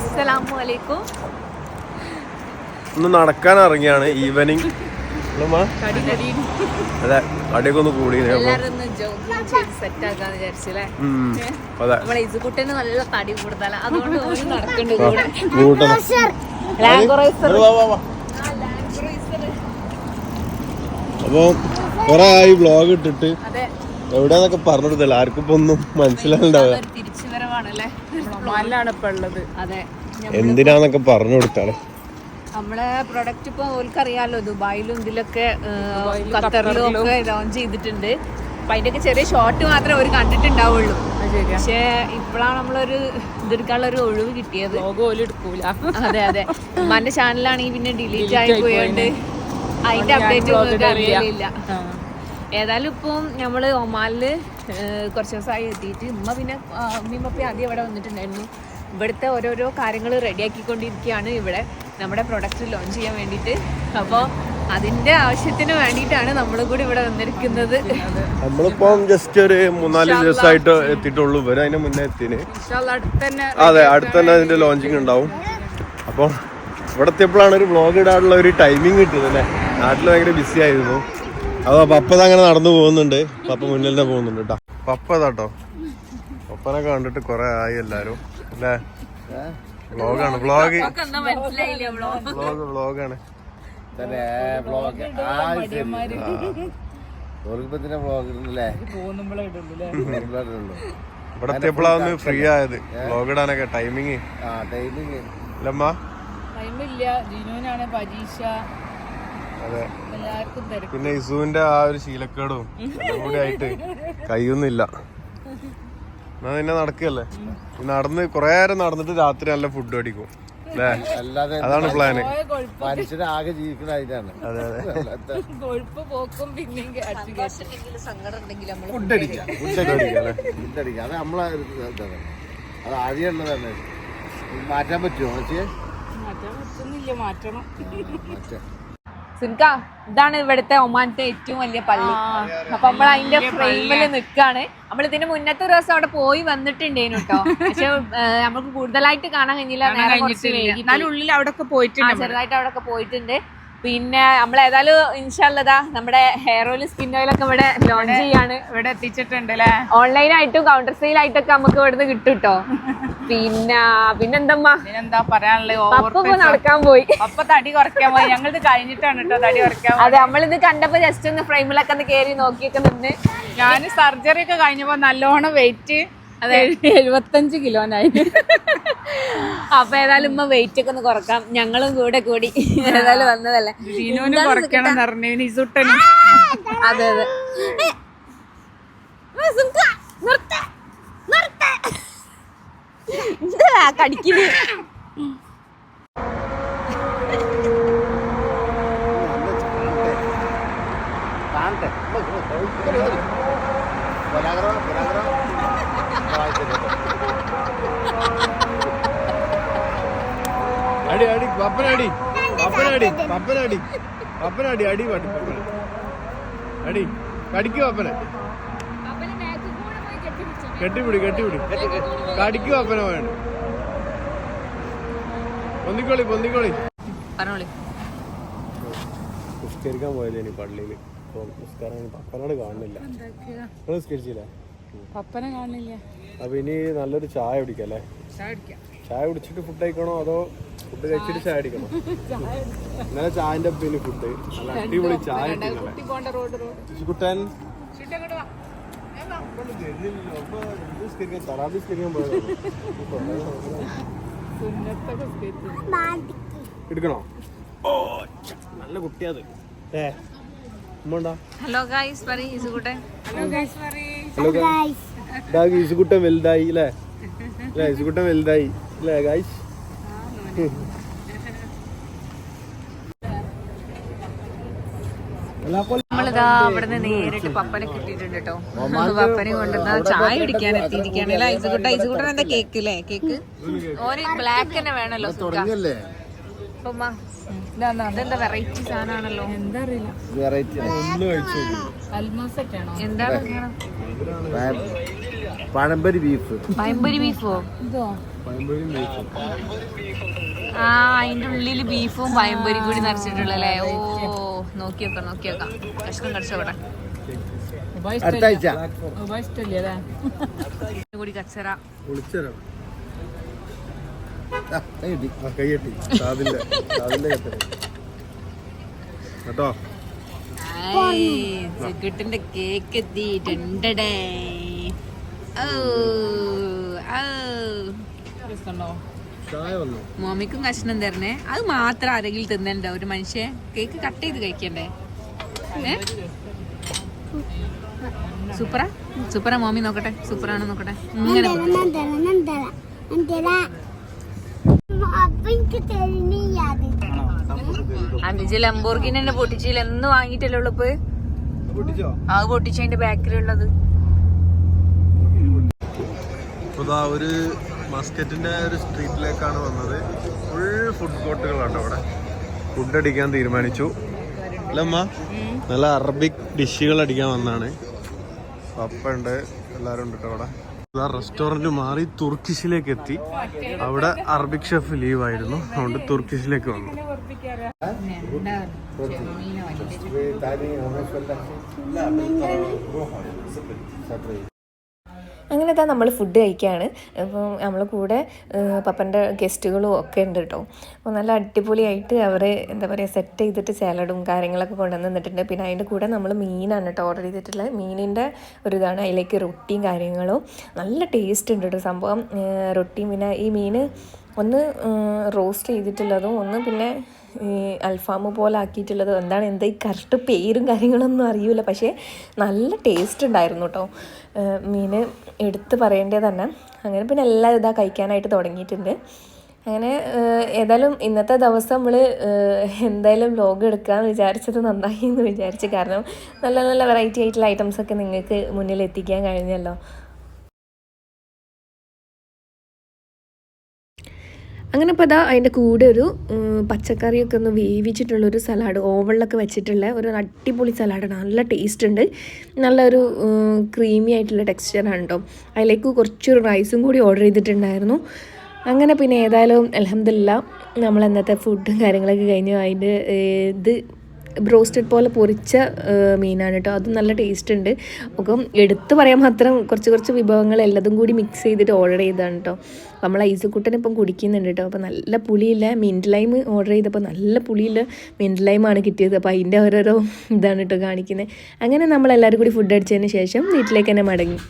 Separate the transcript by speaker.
Speaker 1: അസ്സലാമു അലൈക്കും.
Speaker 2: ഒന്ന് നടക്കാൻ ഇറങ്ങിയാണ് ഈവനിങ്
Speaker 1: കടി കടി
Speaker 2: അതെ അടിയൊക്കെ ഒന്ന് കൂടി
Speaker 1: നല്ല തടി കൂടുതലാ. അതുകൊണ്ട് ഓന് നടക്കണ്ട് കൂടെ
Speaker 2: കൂട്ടണം
Speaker 1: ലാംഗോറൈസർ
Speaker 2: അപ്പൊ കൊറേ ആയി ബ്ലോഗ് ഇട്ടിട്ട്
Speaker 1: അതെ.
Speaker 2: പറഞ്ഞിട്ടില്ല. പറഞ്ഞെടുത്തല്ല ആർക്കും ഇപ്പൊ ഒന്നും
Speaker 1: തിരിച്ചുവരവാണല്ലേ?
Speaker 3: മല്ലാണ് ഇപ്പൊ ഉള്ളത്.
Speaker 1: അതെ.
Speaker 2: എന്തിനാന്നൊക്കെ പറഞ്ഞു കൊടുത്താലേ?
Speaker 1: നമ്മളെ പ്രൊഡക്റ്റ് ഇപ്പൊ ഓൽക്കറിയാലോ ദുബായിലും ഇതിലൊക്കെ ഖത്തറിലും ഒക്കെ ലോഞ്ച് ചെയ്തിട്ടുണ്ട്. അപ്പൊ അതിന്റെ ചെറിയ ഷോർട്ട് മാത്രമേ അവർ കണ്ടിട്ടുണ്ടാവുള്ളൂ. പക്ഷേ ഇപ്പോഴാണ് നമ്മളൊരു ഇതെടുക്കാനുള്ള ഒരു ഒഴിവ് കിട്ടിയത്. അതെ അതെ. ഉമ്മാന്റെ ചാനലാണെങ്കിൽ പിന്നെ ഡിലീറ്റ് ആയി പോയോണ്ട് അതിന്റെ അപ്ഡേറ്റ് ഒന്നും
Speaker 3: ഇല്ല.
Speaker 1: അറിയില്ല ഏതായാലും ഇപ്പം നമ്മൾ ഒമാനിൽ ഏഹ്, കുറച്ച് ദിവസമായി എത്തിയിട്ട് ഉമ്മ പിന്നെ ഉമ്മിമ്മപ്പി ഉമ്മയും പപ്പയും ആദ്യം ഇവിടെ വന്നിട്ടുണ്ടായിരുന്നു. ഇവിടുത്തെ ഓരോരോ കാര്യങ്ങൾ റെഡിയാക്കിക്കൊണ്ടിരിക്കുകയാണ് ഇവിടെ നമ്മുടെ പ്രൊഡക്റ്റ് ലോഞ്ച് ചെയ്യാൻ വേണ്ടിയിട്ട്. അപ്പോൾ അതിന്റെ ആവശ്യത്തിന് വേണ്ടിയിട്ടാണ് നമ്മളും കൂടി ഇവിടെ വന്നിരിക്കുന്നത്.
Speaker 2: നമ്മളിപ്പം ജസ്റ്റ് ഒരു മൂന്നാൽ ദിവസമായിട്ട് എത്തിയിട്ടുള്ളൂ. ഇവർ അതിന് മുന്നേ എത്തിന്.
Speaker 3: ഇൻഷാല്ലാ അടുത്ത് തന്നെ
Speaker 2: അതെ അടുത്ത് തന്നെ അതിന്റെ ലോഞ്ചിങ് ഉണ്ടാവും. അപ്പോൾ ഇവിടെ എത്തിയപ്പോഴാണ് ഒരു വ്ളോഗ് ഇടാനുള്ള ഒരു ടൈമിംഗ് കിട്ടുന്നത് അല്ലേ? നാട്ടിൽ ഭയങ്കര ബിസി ആയിരുന്നു. അതോ പപ്പ അങ്ങനെ നടന്നു പോകുന്നുണ്ട്. പപ്പ മുന്നിൽ തന്നെ പോകുന്നുണ്ട് കേട്ടോ പപ്പ ഇതാട്ടോ പപ്പനെ കണ്ടിട്ട് കുറെ ആയി എല്ലാരും. അല്ലേ? വ്ളോഗാണ്. വ്ളോഗ്.
Speaker 1: Blog
Speaker 2: vlog? വ്ളോഗാണ് ഇവിടെ എത്തിയപ്പോഴാണ് ഫ്രീ ആയത്. വ്ളോഗ് ഇടാനൊക്കെ ടൈമിങ് ഇല്ലമ്മ?
Speaker 3: ടൈമില്ല ജിനുവിനാണ് പരീക്ഷ.
Speaker 2: അതെ. പിന്നെ ഇസുവിന്റെ ആ ഒരു ശീലക്കേടും കൂടെ ആയിട്ട് കയ്യൊന്നുമില്ല. എന്നാ പിന്നെ നടക്കല്ലേ? നടന്ന് കൊറേ നേരം നടന്നിട്ട് രാത്രി നല്ല ഫുഡ് അടിക്കും
Speaker 4: അല്ലാതെ
Speaker 2: അതാണ് പ്ലാന്
Speaker 4: ആകെ ജീവിക്കുന്ന അതിനാണ്
Speaker 2: അതെ
Speaker 3: കൊഴുപ്പ് പോക്കും
Speaker 4: ഫുഡ് അടിക്കാം.
Speaker 2: ഫുഡ് അടിക്കാം
Speaker 4: അത് നമ്മളെ ഒരു ഇതാണ്. അത് ആദ്യമുള്ളതാണ് മാറ്റാൻ പറ്റുമോ പക്ഷേ
Speaker 3: മാറ്റാൻ പറ്റുന്നില്ല മാറ്റണം.
Speaker 4: മാറ്റാം.
Speaker 1: സുൻക ഇതാണ് ഇവിടുത്തെ ഒമാനത്തെ ഏറ്റവും വലിയ പള്ളി. അപ്പൊ നമ്മൾ അതിന്റെ ഫ്രെയിമിൽ നിൽക്കാണ് നമ്മൾ ഇതിന്റെ മുന്നത്തെ ദിവസം അവിടെ പോയി വന്നിട്ടുണ്ടേനു കേട്ടോ പക്ഷെ നമുക്ക് കൂടുതലായിട്ട് കാണാൻ കഴിഞ്ഞില്ല. നേരെ കുറച്ച് വൈകി
Speaker 3: ഉള്ളിൽ അവിടെ പോയിട്ടുണ്ട്
Speaker 1: ചെറുതായിട്ട് അവിടെ പോയിട്ടുണ്ട്. പിന്നെ നമ്മൾ ഏതായാലും ഇൻഷാല്ലതാ നമ്മുടെ ഹെയർ ഓയിൽ സ്കിൻ ഓയിൽ ഒക്കെ ഇവിടെ ലോഞ്ച് ചെയ്യാണ്.
Speaker 3: ഇവിടെ എത്തിച്ചിട്ടുണ്ട് അല്ലേ
Speaker 1: ഓൺലൈനായിട്ടും കൗണ്ടർ സെയിൽ ആയിട്ടൊക്കെ നമുക്ക് ഇവിടുന്ന് കിട്ടും കേട്ടോ പിന്നെ പിന്നെന്തമ്മ?
Speaker 3: പിന്നെന്താ പറയാനുള്ളത്?
Speaker 1: നടക്കാൻ പോയി.
Speaker 3: അപ്പൊ തടി കുറയ്ക്കാൻ പോയി. ഞങ്ങളിത് കഴിഞ്ഞിട്ടാണ് കേട്ടോ തടി കുറയ്ക്കാൻ
Speaker 1: അതെ നമ്മളിത് കണ്ടപ്പോ ജസ്റ്റ് ഒന്ന് ഫ്രെയിമിലൊക്കെ ഒന്ന് കയറി നോക്കിയൊക്കെ നിന്ന്.
Speaker 3: ഞാൻ സർജറി ഒക്കെ കഴിഞ്ഞപ്പോ നല്ലോണം വെയിറ്റ് അതെ. എഴുപത്തഞ്ച് കിലോനായി
Speaker 1: അപ്പൊ ഏതായാലും ഉമ്മ വെയിറ്റ് ഒക്കെ ഒന്ന് കുറക്കാം. ഞങ്ങളും കൂടെ കൂടി. ഏതായാലും വന്നതല്ലേ. അതെ അതെ. കടിക്കിൽ?
Speaker 4: കാണട്ടെ. പുരാഗ്രഹം പുരാഗ്രഹം
Speaker 2: അടി പപ്പനടി. പപ്പനടി. പപ്പനടി. പപ്പനടി അടി പാട്ടി പപ്പന അടി. കടിക്കു പപ്പനെ? കെട്ടിപ്പിടി കെട്ടിപ്പിടി. കടിക്കു പപ്പന വേണ്ട പൊന്തിക്കോളി പൊന്തിക്കോളി. നിസ്കരിക്കാൻ ഇനി പള്ളിയിൽ നിസ്കാരം പപ്പനോട് കാണുന്നില്ല. നിസ്കരിച്ചില്ല?
Speaker 3: പപ്പനെ കാണില്ല
Speaker 2: അപ്പൊ ഇനി നല്ലൊരു ചായ കുടിക്കല്ലേ? ചായ കുടിച്ചിട്ട് ഫുഡ് കഴിക്കണോ അതോ ഫുഡ് കഴിച്ചിട്ട് ചായ അടിക്കണം. ഇന്നലെ ചായന്റെ ഒപ്പം ഫുഡ്. നല്ല അടിപൊളി ചായ കുട്ടൻ എടുക്കണോ? ഓ നല്ല കുട്ടിയത് ഏ
Speaker 1: ഹലോ ഗായ്സ് പറ
Speaker 3: ഹലോ ഗൈസ് പറയ്
Speaker 2: ഹലോ ഈസുകുട്ടൻ വലുതായി അല്ലേ? അല്ലേ ഈസുകുട്ടൻ വലുതായി അല്ലേ ഗായ്സ്
Speaker 1: നമ്മളിതാ അവിടുന്ന് നേരിട്ട് പപ്പനെ കിട്ടിയിട്ടുണ്ട് കേട്ടോ. പപ്പനെ കൊണ്ടുവന്ന ചായ കുടിക്കാൻ എത്തിയിരിക്കുകയാണ്. അല്ലേ ഐസുകുട്ട ഐസുകുട്ടൻ എന്താ കേക്ക് അല്ലേ? കേക്ക്? ഓന് ബ്ലാക്ക് തന്നെ വേണല്ലോ അതെന്താ വെറൈറ്റി സാധനമാണല്ലോ?
Speaker 3: എന്താ അറിയില്ല
Speaker 1: എന്താണ്?
Speaker 4: പഴംപരി ബീഫ്.
Speaker 1: പഴംപൊരി ബീഫോ?
Speaker 3: ഇതോ?
Speaker 1: ആ അതിന്റെ ഉള്ളിൽ ബീഫും പഴംപൊരി കൂടി നിറച്ചിട്ടുള്ളല്ലേ ഓ നോക്കി വെക്കാം നോക്കി വെക്കാം കഷ്ണം കടിച്ചോട്ടെ കൂടി കച്ചറ.
Speaker 4: കിട്ടി.
Speaker 1: കേക്ക് എത്തിയിട്ടുണ്ടടേ മോമിക്കും കഷ്ണം തരണേ. അത് മാത്രം ആരെങ്കിലും തിന്നണ്ട? ഒരു മനുഷ്യ കേക്ക് കട്ട് ചെയ്ത് കഴിക്കണ്ടേ? സൂപ്പറ? സൂപ്പറ മോമി നോക്കട്ടെ. സൂപ്പറാണ് നോക്കട്ടെ. ഇങ്ങനെ അഞ്ച് ലംബോർഗിനെ പൊട്ടിച്ചില്ല എന്ന് വാങ്ങിയിട്ടല്ലേ ഉള്ളു
Speaker 2: ആ
Speaker 1: അത് പൊട്ടിച്ചതിന്റെ ബാക്കിലുള്ളത്
Speaker 2: ഇപ്പൊ ഇതാ ഒരു മസ്കറ്റിന്റെ ഒരു സ്ട്രീറ്റിലേക്കാണ് വന്നത്. ഫുൾ ഫുഡ് കോർട്ടുകളാണ് അവിടെ. ഫുഡ് അടിക്കാൻ തീരുമാനിച്ചു. അല്ലമ്മ നല്ല അറബിക് ഡിഷുകൾ അടിക്കാൻ വന്നാണ്. പപ്പുണ്ട് എല്ലാരും ഉണ്ട് അവിടെ. ഇതാ റെസ്റ്റോറന്റ് മാറി തുർക്കിഷിലേക്ക് എത്തി. അവിടെ അറബിക് ഷെഫ് ലീവ് ആയിരുന്നു. അതുകൊണ്ട് തുർക്കിഷിലേക്ക് വന്നു.
Speaker 5: അങ്ങനെ ഇതാ നമ്മൾ ഫുഡ് കഴിക്കുകയാണ് അപ്പോൾ നമ്മളെ കൂടെ പപ്പന്റെ ഗസ്റ്റുകളും ഒക്കെ ഉണ്ട് കേട്ടോ അപ്പോൾ നല്ല അടിപൊളിയായിട്ട് അവർ എന്താ പറയുക സെറ്റ് ചെയ്തിട്ട് സാലഡും കാര്യങ്ങളൊക്കെ കൊണ്ടുവന്ന് തന്നിട്ടുണ്ട്. പിന്നെ അതിന്റെ കൂടെ നമ്മൾ മീനാണ് കേട്ടോ ഓർഡർ ചെയ്തിട്ടുള്ളത്. മീനിന്റെ ഒരു ഇതാണ്. അതിലേക്ക് റൊട്ടിയും കാര്യങ്ങളും. നല്ല ടേസ്റ്റ് ഉണ്ട് കേട്ടോ സംഭവം. റൊട്ടിയും. പിന്നെ ഈ മീൻ ഒന്ന് റോസ്റ്റ് ചെയ്തിട്ടുള്ളതും ഒന്ന് പിന്നെ ഈ അൽഫാം പോലെ ആക്കിയിട്ടുള്ളത് എന്താണ്? എന്താ ഈ കറക്റ്റ് പേരും കാര്യങ്ങളൊന്നും അറിയില്ല പക്ഷേ നല്ല ടേസ്റ്റ് ഉണ്ടായിരുന്നു കേട്ടോ മീൻ എടുത്ത് പറയേണ്ടത് തന്നെ. അങ്ങനെ പിന്നെ എല്ലാം ഇതാ കഴിക്കാനായിട്ട് തുടങ്ങിയിട്ടുണ്ട്. അങ്ങനെ ഏതായാലും ഇന്നത്തെ ദിവസം നമ്മൾ എന്തായാലും വ്ലോഗ് എടുക്കാമെന്ന് വിചാരിച്ചത് നന്നായി എന്ന് വിചാരിച്ചു കാരണം നല്ല നല്ല വെറൈറ്റി ആയിട്ടുള്ള ഐറ്റംസൊക്കെ നിങ്ങൾക്ക് മുന്നിൽ എത്തിക്കാൻ കഴിഞ്ഞല്ലോ. അങ്ങനെ ഇപ്പോൾ അതാ അതിന്റെ കൂടെ ഒരു പച്ചക്കറിയൊക്കെ ഒന്ന് വേവിച്ചിട്ടുള്ളൊരു സലാഡ് ഓവളിലൊക്കെ വെച്ചിട്ടുള്ള ഒരു അടിപൊളി സലാഡാണ് നല്ല ടേസ്റ്റ് ഉണ്ട് നല്ലൊരു ക്രീമി ആയിട്ടുള്ള ടെക്സ്ചറാണ് കേട്ടോ അതിലേക്ക് കുറച്ചൊരു റൈസും കൂടി ഓർഡർ ചെയ്തിട്ടുണ്ടായിരുന്നു. അങ്ങനെ പിന്നെ ഏതായാലും അലഹമില്ല നമ്മൾ അന്നത്തെ ഫുഡും കാര്യങ്ങളൊക്കെ കഴിഞ്ഞു. അതിന്റെ ഇത് ബ്രോസ്റ്റഡ് പോലെ പൊരിച്ച മീനാണ് കേട്ടോ. അതും നല്ല ടേസ്റ്റ് ഉണ്ട്. അപ്പം എടുത്തു പറയാൻ മാത്രം കുറച്ച് കുറച്ച് വിഭവങ്ങൾ എല്ലാതും കൂടി മിക്സ് ചെയ്തിട്ട് ഓർഡർ ചെയ്തതാണ് കേട്ടോ. നമ്മൾ ഐസുക്കുട്ടൻ ഇപ്പം കുടിക്കുന്നുണ്ട് കേട്ടോ. അപ്പോൾ നല്ല പുളിയില്ല മിന്റ് ലൈം ഓർഡർ ചെയ്തപ്പോൾ നല്ല പുളിയില്ല മിന്റ് ലൈമാണ് കിട്ടിയത്. അപ്പോൾ അതിന്റെ ഓരോരോ ഇതാണ് കേട്ടോ കാണിക്കുന്നത്. അങ്ങനെ നമ്മൾ എല്ലാവരും കൂടി ഫുഡ് അടിച്ചതിന് ശേഷം വീട്ടിലേക്ക് തന്നെ മടങ്ങി.